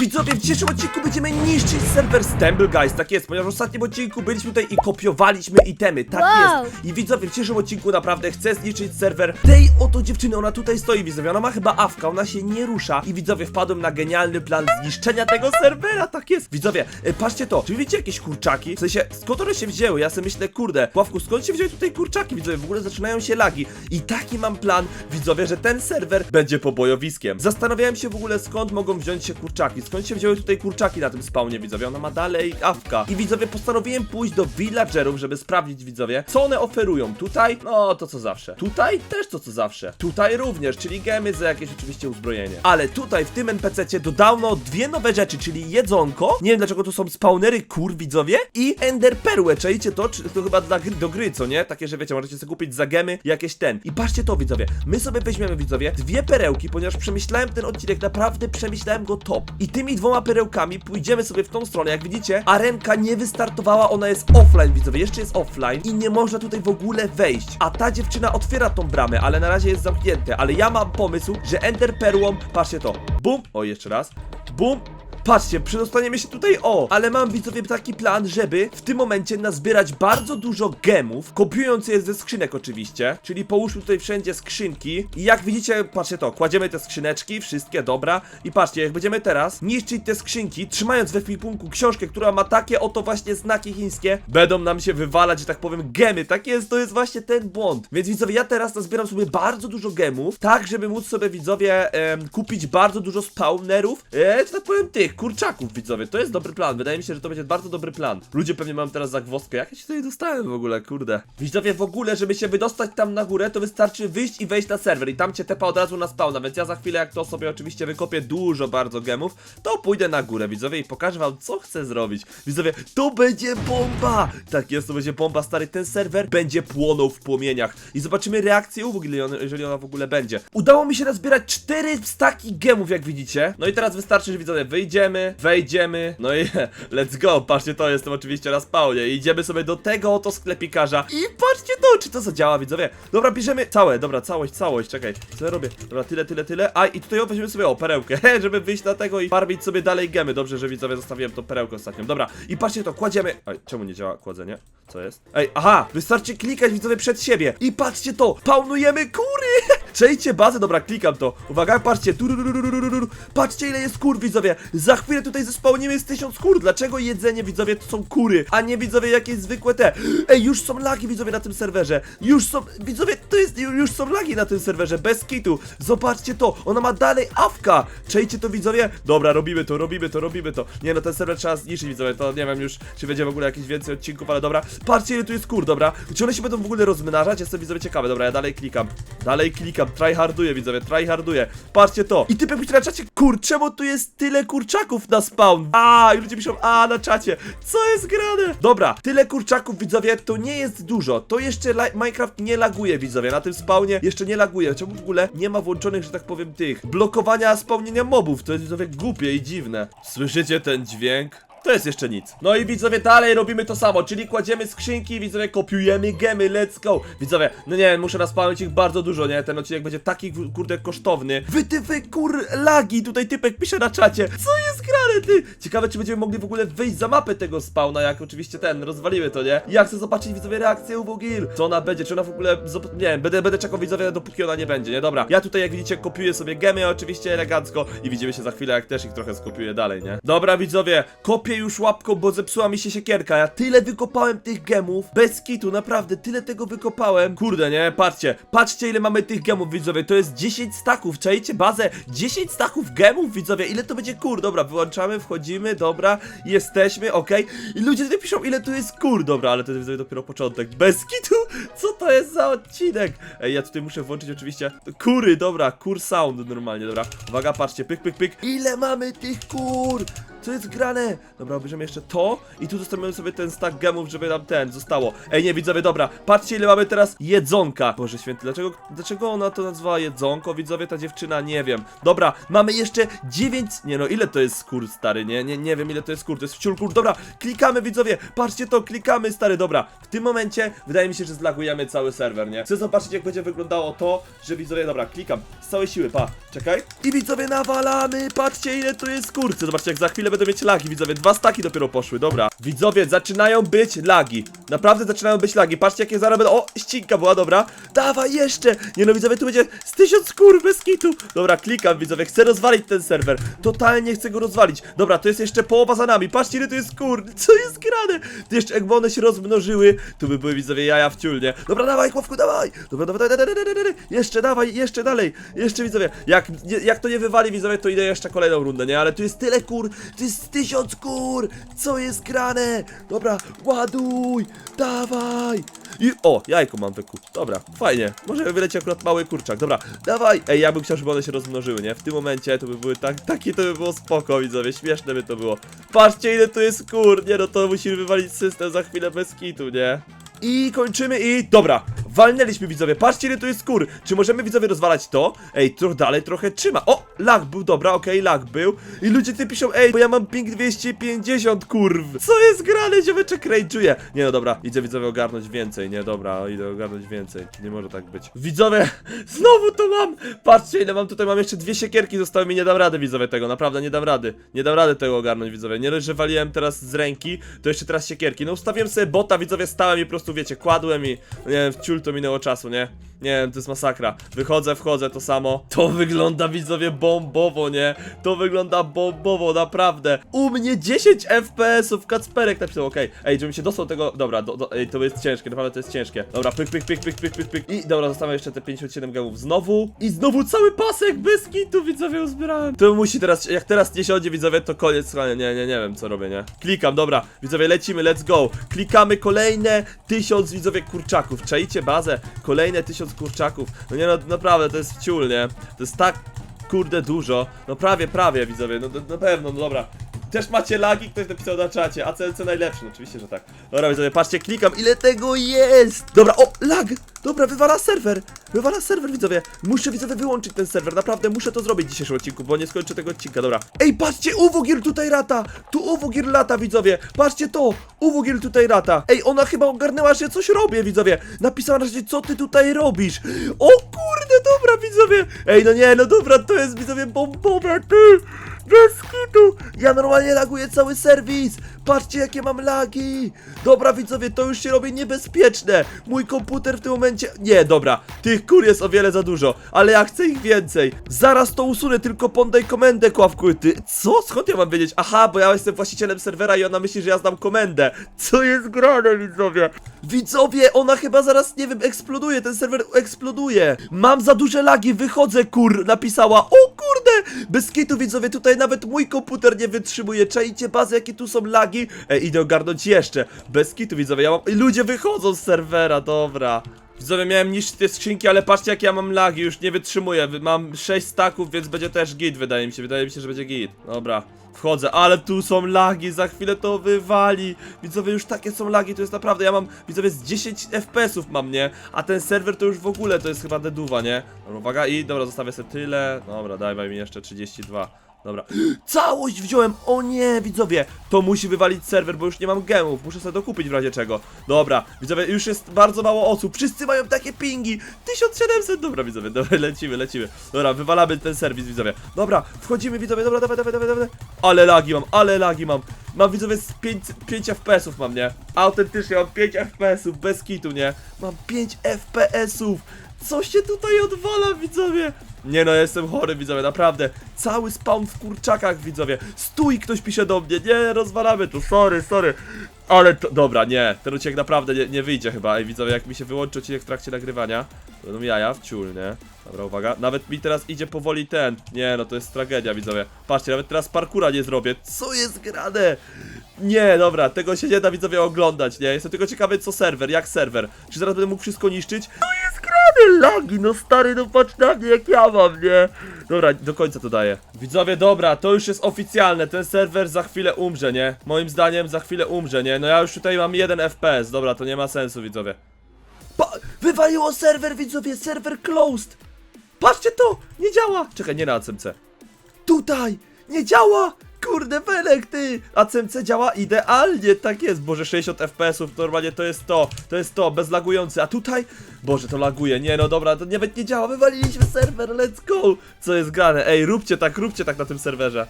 Widzowie, w dzisiejszym odcinku będziemy niszczyć serwer Stumble Guys, tak jest, ponieważ w ostatnim odcinku byliśmy tutaj i kopiowaliśmy itemy, tak Wow. jest. I widzowie, w dzisiejszym odcinku naprawdę chcę zniszczyć serwer tej oto dziewczyny, ona tutaj stoi, widzowie, ona ma chyba awka, ona się nie rusza i widzowie, wpadłem na genialny plan zniszczenia tego serwera, tak jest. Widzowie, e, patrzcie to, czy widzicie jakieś kurczaki? W sensie, skąd one się wzięły? Ja sobie myślę, kurde, Ławku, skąd się wzięły tutaj kurczaki? Widzowie, w ogóle zaczynają się lagi i taki mam plan, widzowie, że ten serwer będzie pobojowiskiem. Zastanawiałem się w ogóle, skąd mogą wziąć się kurczaki, skąd się wzięły tutaj kurczaki na tym spawnie, widzowie, ona ma dalej awka. I widzowie, postanowiłem pójść do villagerów, żeby sprawdzić, widzowie, co one oferują. Tutaj, no to co zawsze. Tutaj też to co zawsze. Tutaj również, czyli gemy za jakieś oczywiście uzbrojenie. Ale tutaj w tym NPC-cie dodano dwie nowe rzeczy, czyli jedzonko. Nie wiem dlaczego to są spawnery kur, widzowie. I ender perłę, czajcie to? Czy to chyba dla do gry, co nie? Takie, że wiecie, możecie sobie kupić za gemy jakieś ten. I patrzcie to, widzowie. My sobie weźmiemy, widzowie, dwie perełki, ponieważ przemyślałem ten odcinek, naprawdę przemyślałem go top. I tymi dwoma perełkami pójdziemy sobie w tą stronę. Jak widzicie, arenka nie wystartowała, ona jest offline, widzowie. Jeszcze jest offline i nie można tutaj w ogóle wejść. A ta dziewczyna otwiera tą bramę, ale na razie jest zamknięte. Ale ja mam pomysł, że ender perłą, patrzcie to. Bum! O, jeszcze raz. Bum! Patrzcie, przedostaniemy się tutaj o, ale mam widzowie taki plan, żeby w tym momencie nazbierać bardzo dużo gemów, kopiując je ze skrzynek oczywiście, czyli połóżmy tutaj wszędzie skrzynki i jak widzicie, patrzcie to, kładziemy te skrzyneczki, wszystkie, dobra, i patrzcie, jak będziemy teraz niszczyć te skrzynki, trzymając we ekwipunku książkę, która ma takie oto właśnie znaki chińskie, będą nam się wywalać, że tak powiem, gemy, tak jest, to jest właśnie ten błąd, więc widzowie, ja teraz nazbieram sobie bardzo dużo gemów, tak, żeby móc sobie widzowie kupić bardzo dużo spawnerów, e, że tak powiem tych, kurczaków widzowie, to jest dobry plan, wydaje mi się, że to będzie bardzo dobry plan. Ludzie pewnie mają teraz zagwozdkę, jak ja się tutaj dostałem w ogóle, kurde. Widzowie, w ogóle, żeby się wydostać tam na górę, to wystarczy wyjść i wejść na serwer i tam cię tepa od razu na spawna, więc ja za chwilę, jak to sobie oczywiście wykopię dużo bardzo gemów, to pójdę na górę, widzowie, i pokażę wam, co chcę zrobić. Widzowie, to będzie bomba! Tak jest, to będzie bomba, stary, ten serwer będzie płonął w płomieniach i zobaczymy reakcję u jeżeli ona, w ogóle będzie. Udało mi się nazbierać cztery staki gemów, jak widzicie. No i teraz wystarczy, że widzowie, wyjdziemy, wejdziemy, no i let's go, patrzcie, to jestem oczywiście na spawnie. Idziemy sobie do tego oto sklepikarza i patrzcie to, czy to zadziała, widzowie. Dobra, bierzemy całe, dobra, całość, całość, czekaj, co ja robię? Dobra, tyle, tyle, tyle, a i tutaj weźmiemy sobie, o, perełkę, żeby wyjść na tego i farmić sobie dalej gemy. Dobrze, że widzowie zostawiłem tą perełkę ostatnią. Dobra, i patrzcie to, kładziemy, oj, czemu nie działa kładzenie? Co jest? Ej, aha, wystarczy klikać, widzowie, przed siebie i patrzcie to, paunujemy kury! Przejdźcie bazę, dobra, klikam to. Uwaga, patrzcie, patrzcie ile jest kur, widzowie. Za chwilę tutaj zespełnimy z tysiąc kur. Dlaczego jedzenie, widzowie, to są kury, a nie widzowie jakieś zwykłe te? Ej, już są lagi, widzowie, na tym serwerze. Już są, widzowie, to jest, już są lagi na tym serwerze, bez kitu. Zobaczcie to, ona ma dalej awka. Przejdźcie to, widzowie. Dobra, robimy to, robimy to, robimy to. Nie no, ten serwer trzeba zniszczyć, widzowie, to nie wiem już, czy będzie w ogóle jakieś więcej odcinków, ale dobra. Patrzcie ile tu jest kur, dobra. Czy one się będą w ogóle rozmnażać? Jestem, widzowie, ciekawy. Dobra, ja dalej klikam. Dalej klikam, tryharduję, widzowie, tryharduję. Patrzcie to. I typek pisze na czacie, kur, czemu tu jest tyle kurczaków na spawn? A, i ludzie piszą, a, na czacie. Co jest grane? Dobra, tyle kurczaków, widzowie, to nie jest dużo. To jeszcze Minecraft nie laguje, widzowie. Na tym spawnie jeszcze nie laguje. Czemu w ogóle nie ma włączonych, że tak powiem, tych blokowania spawnienia mobów? To jest, widzowie, głupie i dziwne. Słyszycie ten dźwięk? To jest jeszcze nic. No i widzowie, dalej robimy to samo, czyli kładziemy skrzynki, widzowie, kopiujemy gemy, let's go. Widzowie, no nie wiem, muszę naspamięć ich bardzo dużo, nie? Ten odcinek będzie taki, kurde, kosztowny. Wytyfy, kur, lagi, tutaj typek pisze na czacie. Co jest Ciekawe, czy będziemy mogli w ogóle wyjść za mapę tego spawna, jak oczywiście ten, rozwalimy to, nie? Ja chcę zobaczyć, widzowie, reakcję Ubogil. Co ona będzie, czy ona w ogóle, nie wiem, będę, będę czekał, widzowie, dopóki ona nie będzie, nie? Dobra, ja tutaj, jak widzicie, kopiuję sobie gemy, oczywiście, elegancko i widzimy się za chwilę, jak też ich trochę skopiuję dalej, nie? Dobra, widzowie, kopię już łapką, bo zepsuła mi się siekierka. Ja tyle wykopałem tych gemów, bez kitu, naprawdę, tyle tego wykopałem. Kurde, nie? Patrzcie, patrzcie, ile mamy tych gemów, widzowie, to jest 10 staków, czajcie bazę? 10 staków gemów, widzowie, ile to będzie kur? Dobra, wchodzimy, dobra, jesteśmy, okej. I ludzie tutaj piszą, ile tu jest kur, dobra, ale to jest dopiero początek. Bez kitu, co to jest za odcinek? Ej, ja tutaj muszę włączyć oczywiście kury, dobra, kur sound normalnie, dobra. Uwaga, patrzcie, pyk, pyk, pyk. Ile mamy tych kur? Co jest grane? Dobra, bierzemy jeszcze to i tu zostawimy sobie ten stack gemów, żeby nam ten zostało. Ej, nie, widzowie, dobra, patrzcie ile mamy teraz jedzonka. Boże święty, dlaczego, dlaczego ona to nazwała jedzonko? Widzowie, ta dziewczyna, nie wiem. Dobra, mamy jeszcze 9, nie no, ile to jest skór, stary, nie, nie, nie wiem ile to jest skór, to jest wciul kur. Dobra, klikamy, widzowie, patrzcie to, klikamy, stary, dobra. W tym momencie wydaje mi się, że zlagujemy cały serwer, nie? Chcę zobaczyć, jak będzie wyglądało to, że widzowie, dobra, klikam z całej siły, pa, czekaj. I widzowie, nawalamy, patrzcie ile tu jest kurcy, zobaczcie, jak za chwilę będę mieć lagi, widzowie, dwa staki dopiero poszły, dobra. Widzowie, zaczynają być lagi, naprawdę zaczynają być lagi, patrzcie, jakie zaraz będą, o, ścinka była, dobra. Dawaj jeszcze, nie no, widzowie, tu będzie z tysiąc kur bez kitu. Dobra, klikam, widzowie, chcę rozwalić ten serwer, totalnie chcę go rozwalić. Dobra, to jest jeszcze połowa za nami, patrzcie, ile tu jest kur, co jest grane. To jeszcze jakby one się rozmnożyły, tu by były, widzowie, jaja w ciul, nie? Dobra, dawaj, chłopku, dawaj, dobra, dawaj, dawaj, dawaj, dawaj, jeszcze, dawaj, jeszcze dalej, jeszcze, widzowie, jak, jak to nie wywali, widzowie, to idę jeszcze kolejną rundę, nie? Ale tu jest tyle kur, jest tysiąc kur, co jest grane? Dobra, ładuj, dawaj. I o, jajko mam wykup. Dobra, fajnie. Może wyleci akurat mały kurczak. Dobra, dawaj. Ej, ja bym chciał, żeby one się rozmnożyły, nie? W tym momencie to by były tak, takie to by było spoko, widzowie. Śmieszne by to było. Patrzcie, ile tu jest kur. Nie, no to musimy wywalić system za chwilę bez kitu, nie? I kończymy i... Dobra, walnęliśmy widzowie, patrzcie ile tu jest skór. Czy możemy widzowie rozwalać to? Ej, trochę dalej trochę trzyma. O, lag był, dobra, okej, lag był. I ludzie ty piszą, ej, bo ja mam ping 250, kurw. Co jest grane, ziomeczek rage'uje? Nie no dobra, idę widzowie ogarnąć więcej, nie, dobra, idę ogarnąć więcej. Nie może tak być. Widzowie, znowu to mam! Patrzcie ile mam tutaj, mam jeszcze dwie siekierki Zostały mi, nie dam rady widzowie tego, naprawdę nie dam rady. Nie dam rady tego ogarnąć widzowie. Nie dość, że waliłem teraz z ręki, to jeszcze teraz siekierki. No ustawiłem sobie bota, widzowie, stałem i po prostu wiecie, kładłem i nie wiem, to minęło czasu, nie? Nie wiem, to jest masakra. Wychodzę, wchodzę, to samo. To wygląda, widzowie, bombowo, nie? To wygląda bombowo, naprawdę. U mnie 10 FPS-ów, Kacperek napisał, okej. Ej, żebym się dostał tego, dobra, do, do, ej, to jest ciężkie, naprawdę to jest ciężkie. Dobra, pyk, pyk, pyk, pyk, pyk, pyk, pyk. I dobra, zostawiam jeszcze te 57 gemów znowu. I znowu cały pasek bez kitu, widzowie, uzbierałem. To musi teraz, jak teraz nie siądzie, widzowie, to koniec, nie, nie, nie, nie wiem, co robię, nie? Klikam, dobra, widzowie, lecimy, let's go. Klikamy kolejne tysiąc, widzowie, kurczaków. Czajcie bazę, kolejne tysiąc kurczaków. No nie, no, naprawdę, to jest ciul, nie? To jest tak, kurde, dużo. No prawie, prawie, widzowie, no, no na pewno, no dobra. Też macie lagi? Ktoś napisał na czacie. ACLC najlepszy, no, oczywiście, że tak. Dobra, widzowie, patrzcie, klikam, ile tego jest! Dobra, o, lag! Dobra, wywala serwer! Wywala serwer, widzowie! Muszę, widzowie, wyłączyć ten serwer, naprawdę muszę to zrobić w dzisiejszym odcinku, bo nie skończę tego odcinka, dobra. Ej, patrzcie, Uwogir tutaj lata! Tu Uwogir lata, widzowie! Patrzcie to! Uwogir tutaj lata! Ej, ona chyba ogarnęła, że coś robię, widzowie! Napisała na razie, co ty tutaj robisz? O kurde, dobra, widzowie! Ej, no nie, no dobra, to jest, widzowie, bombowe, ty! Bez kitu! Ja normalnie laguję cały serwis! Patrzcie jakie mam lagi! Dobra widzowie, to już się robi niebezpieczne! Mój komputer w tym momencie... Nie, dobra, tych kur jest o wiele za dużo, ale ja chcę ich więcej! Zaraz to usunę, tylko podaj komendę, kławku, ty... Co? Skąd ja mam wiedzieć? Aha, bo ja jestem właścicielem serwera i ona myśli, że ja znam komendę! Co jest grane, widzowie? Widzowie, ona chyba zaraz, nie wiem, eksploduje, ten serwer eksploduje! Mam za duże lagi, wychodzę, kur! Napisała, o kurde! Bez kitu, widzowie, tutaj nawet mój komputer nie wytrzymuje. Czajcie bazę, jakie tu są lagi? Ej, idę ogarnąć jeszcze. Bez kitu, widzowie, ja mam... Ludzie wychodzą z serwera, dobra. Widzowie, miałem niszczyć te skrzynki, ale patrzcie jak ja mam lagi, już nie wytrzymuję. Wy- Mam 6 staków, więc będzie też git, wydaje mi się. Wydaje mi się, że będzie git. Dobra. Wchodzę, ale tu są lagi, za chwilę to wywali. Widzowie, już takie są lagi, to jest naprawdę, ja mam, widzowie, z 10 FPS-ów mam, nie? A ten serwer to już w ogóle, to jest chyba deduwa, nie? Dobra, uwaga, i dobra, zostawię sobie tyle. Dobra, daj mi jeszcze 32. Dobra. Całość wziąłem! O nie, widzowie! To musi wywalić serwer, bo już nie mam gemów. Muszę sobie dokupić w razie czego. Dobra, widzowie, już jest bardzo mało osób. Wszyscy mają takie pingi! 1700! Dobra, widzowie, dobra, lecimy, lecimy. Dobra, wywalamy ten serwis, widzowie. Dobra, wchodzimy, widzowie, dobra, dawaj, dawaj, dawaj, dawaj. Ale lagi mam, ale lagi mam. Mam, widzowie, z 5, 5 FPS-ów mam, nie? Autentycznie mam 5 FPS-ów, bez kitu, nie? Mam 5 FPS-ów! Co się tutaj odwala, widzowie? Nie no, jestem chory, widzowie, naprawdę. Cały spawn w kurczakach, widzowie. Stój, ktoś pisze do mnie. Nie, rozwalamy tu, sorry, sorry. Ale to, dobra, nie, ten odcinek naprawdę nie, nie wyjdzie chyba. Ej, widzowie, jak mi się wyłączy odcinek w trakcie nagrywania, to będą jaja w nie? Dobra, uwaga, nawet mi teraz idzie powoli ten. Nie, no to jest tragedia, widzowie. Patrzcie, nawet teraz parkura nie zrobię. Co jest grane? Nie, dobra, tego się nie da widzowie oglądać, nie? Jestem tylko ciekawy co serwer, jak serwer. Czy zaraz będę mógł wszystko niszczyć? To lagi, no stary, no patrz na mnie jak ja mam, nie? Dobra, do końca to daję. Widzowie, dobra, to już jest oficjalne, ten serwer za chwilę umrze, nie? Moim zdaniem za chwilę umrze, nie? No ja już tutaj mam jeden FPS, dobra, to nie ma sensu, widzowie. Pa wywaliło serwer, widzowie, serwer closed! Patrzcie to, nie działa! Czekaj, nie na ACMC. Tutaj! Nie działa! Kurde, Felek, ty! ACMC działa idealnie, tak jest. Boże, 60 FPS-ów, normalnie to jest to, to jest to, bezlagujący. A tutaj? Boże, to laguje. Nie, no dobra, to nie, nie działa, wywaliliśmy serwer, let's go! Co jest grane? Ej, róbcie tak, róbcie tak na tym serwerze.